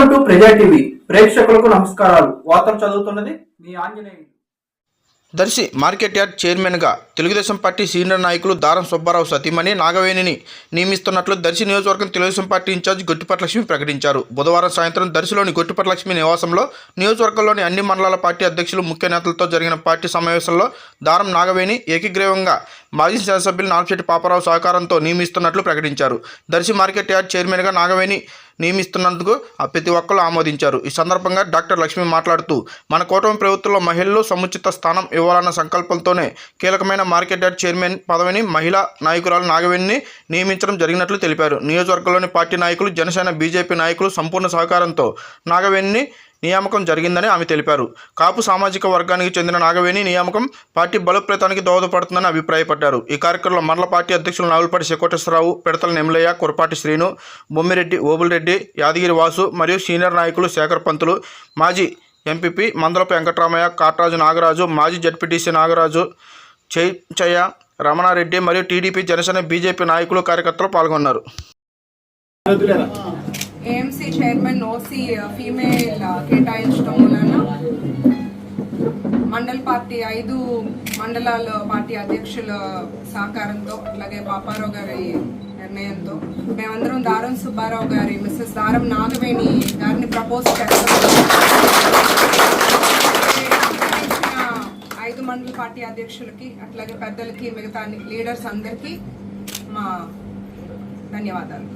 Welcome to ప్రజా TV ప్రేక్షకులకు నమస్కారాలు. వార్తలు చదువుతున్నది మీ ఆంజనేయులు. దర్శి మార్కెట్ యార్డ్ చైర్మన్గా తెలుగుదేశం పార్టీ సీనియర్ నాయకులు దారం సుబ్బారావు సతీమణి నాగవేణిని నియమిస్తున్నట్లు దర్శి నియోజకవర్గం తెలుగుదేశం పార్టీ ఇన్ఛార్జ్ గొట్టిపట్ల లక్ష్మి ప్రకటించారు. బుధవారం సాయంత్రం దర్శిలోని గొట్టిపట్ల లక్ష్మి నివాసంలో నియోజకవర్గంలోని అన్ని మండలాల పార్టీ అధ్యక్షులు ముఖ్య నేతలతో జరిగిన పార్టీ సమావేశంలో దారం నాగవేణి ఏకగ్రీవంగా మాజీ శాసనసభ్యులు నాగశెట్టి పాపారావు సహకారంతో నియమిస్తున్నట్లు ప్రకటించారు. దర్శి మార్కెట్ యార్డ్ చైర్మన్గా నాగవేణి నియమిస్తున్నందుకు ఆ ప్రతి ఒక్కరు ఆమోదించారు. ఈ సందర్భంగా డాక్టర్ లక్ష్మి మాట్లాడుతూ మన కూటమి ప్రభుత్వంలో మహిళలు సముచిత స్థానం ఇవ్వాలన్న సంకల్పంతోనే కీలకమైన మార్కెట్ యార్డ్ చైర్మన్ పదవిని మహిళా నాయకురాలు నాగవేణిని నియమించడం జరిగినట్లు తెలిపారు. నియోజకవర్గంలోని పార్టీ నాయకులు జనసేన బీజేపీ నాయకులు సంపూర్ణ సహకారంతో నాగవేణిని నియామకం జరిగిందని ఆమె తెలిపారు. కాపు సామాజిక వర్గానికి చెందిన నాగవేణి నియామకం పార్టీ బలోపేతానికి దోహదపడుతుందని అభిప్రాయపడ్డారు. ఈ కార్యక్రమంలో మండల పార్టీ అధ్యక్షులు నాగులపాటి శకోటేశ్వరరావు పిడతల నెమలయ్య కురపాటి శ్రీను బొమ్మిరెడ్డి ఓబుల్రెడ్డి యాదగిరి వాసు మరియు సీనియర్ నాయకులు శేఖర్ పంతులు మాజీ ఎంపీపీ మందలపు వెంకటరామయ్య కాట్రాజు నాగరాజు మాజీ జడ్పీటీసీ నాగరాజు చైచయ్య రమణారెడ్డి మరియు టీడీపీ జనసేన బీజేపీ నాయకులు కార్యకర్తలు పాల్గొన్నారు. ఏఎంసీ చైర్మన్ ఓసీ ఫీమేల్ కేటాయించడం వలన మండల పార్టీ ఐదు మండలాల పార్టీ అధ్యక్షుల సహకారంతో అలాగే పాపారావు గారి నిర్ణయంతో మేమందరం దారం సుబ్బారావు గారి మిస్సెస్ దారం నాగవేణి గారిని ప్రపోజ్ చేస్తాం. ఐదు మండల పార్టీ అధ్యక్షులకి అట్లాగే పెద్దలకి మిగతా లీడర్స్ అందరికీ మా ధన్యవాదాలు.